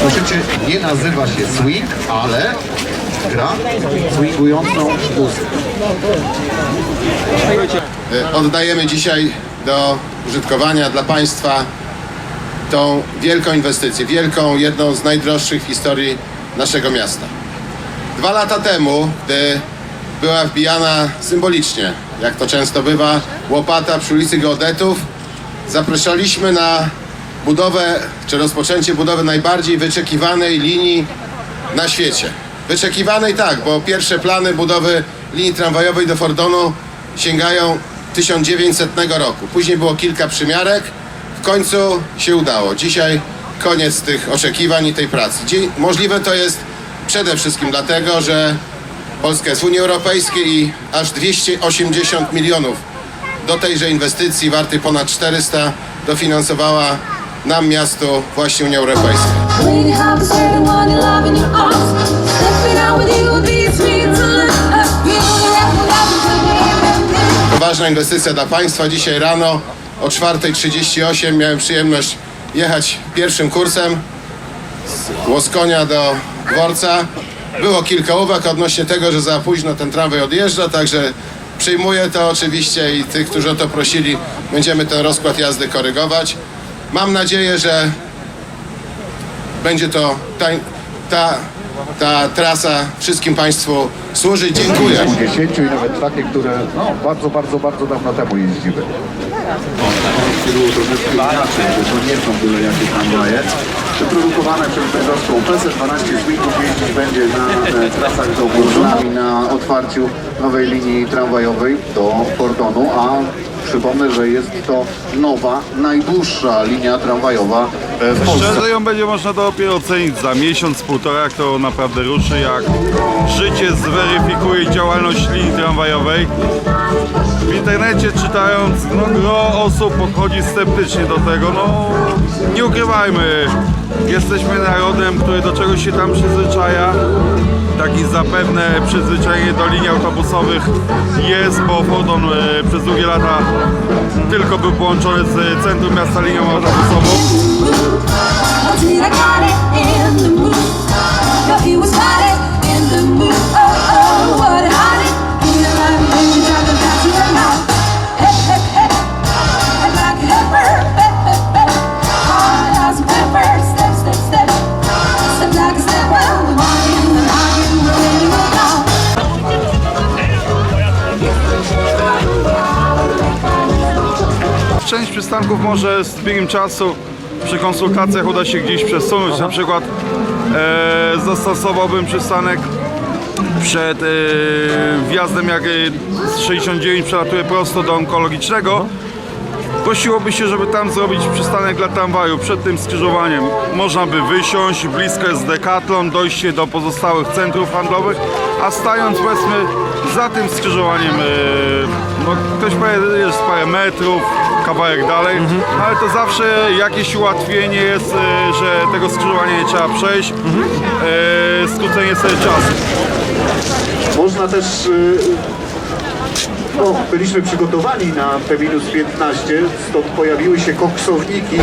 Słyszycie, nie nazywa się swing, ale gra swingującą muzykę. E, Oddajemy dzisiaj do użytkowania dla Państwa tą wielką inwestycję, wielką, jedną z najdroższych w historii naszego miasta. Dwa lata temu, gdy była wbijana symbolicznie, jak to często bywa, łopata przy ulicy Geodetów, zapraszaliśmy na budowę, czy rozpoczęcie budowy najbardziej wyczekiwanej linii na świecie. Wyczekiwanej tak, bo pierwsze plany budowy linii tramwajowej do Fordonu sięgają 1900 roku. Później było kilka przymiarek, w końcu się udało. Dzisiaj koniec tych oczekiwań i tej pracy. Dzie- Możliwe to jest przede wszystkim dlatego, że Polska jest w Unii Europejskiej i aż 280 milionów do tejże inwestycji wartej ponad 400 dofinansowała nam miasto właśnie Unia Europejska. To. Ważna inwestycja dla Państwa. Dzisiaj rano o 4.38 miałem przyjemność jechać pierwszym kursem z Łoskonia do dworca. Było kilka uwag odnośnie tego, że za późno ten tramwaj odjeżdża, także przyjmuję to oczywiście i tych, którzy o to prosili, będziemy ten rozkład jazdy korygować. Mam nadzieję, że będzie to ta, ta, ta trasa wszystkim Państwu służyć. Dziękuję. 10 i nawet takie, które no, bardzo, bardzo, bardzo dawno temu jeździły. Było troszeczkę inaczej, że to nie są byle jakie tramwaje. Przeprodukowane przez bydgoską PC12 Swingów jeździć będzie na e, trasach do Górnami na otwarciu nowej linii tramwajowej do Fordonu, a przypomnę, że jest to nowa, najdłuższa linia tramwajowa w Polsce. Szczerze ją będzie można dopiero ocenić za miesiąc, półtora, jak to naprawdę ruszy, jak życie zweryfikuje działalność linii tramwajowej. W internecie czytając, no gro osób podchodzi sceptycznie do tego, no nie ukrywajmy, jesteśmy narodem, który do czegoś się tam przyzwyczaja. Taki zapewne przyzwyczajenie do linii autobusowych jest, bo Fordon e, przez długie lata tylko był połączony z centrum miasta linią autobusową. Część przystanków może z biegiem czasu przy konsultacjach uda się gdzieś przesunąć. Na przykład e, zastosowałbym przystanek przed e, wjazdem, jak e, z 69 przelatuje prosto do onkologicznego. Prosiłoby się, żeby tam zrobić przystanek dla tramwaju przed tym skrzyżowaniem. Można by wysiąść, blisko jest Decathlon, dojście do pozostałych centrów handlowych, a stając powiedzmy za tym skrzyżowaniem, e, no ktoś powie, jest parę metrów, kawałek dalej, ale to zawsze jakieś ułatwienie jest, e, że tego skrzyżowania nie trzeba przejść, e, skrócenie sobie czasu. Można też, y, no, byliśmy przygotowani na P-15, stąd pojawiły się koksowniki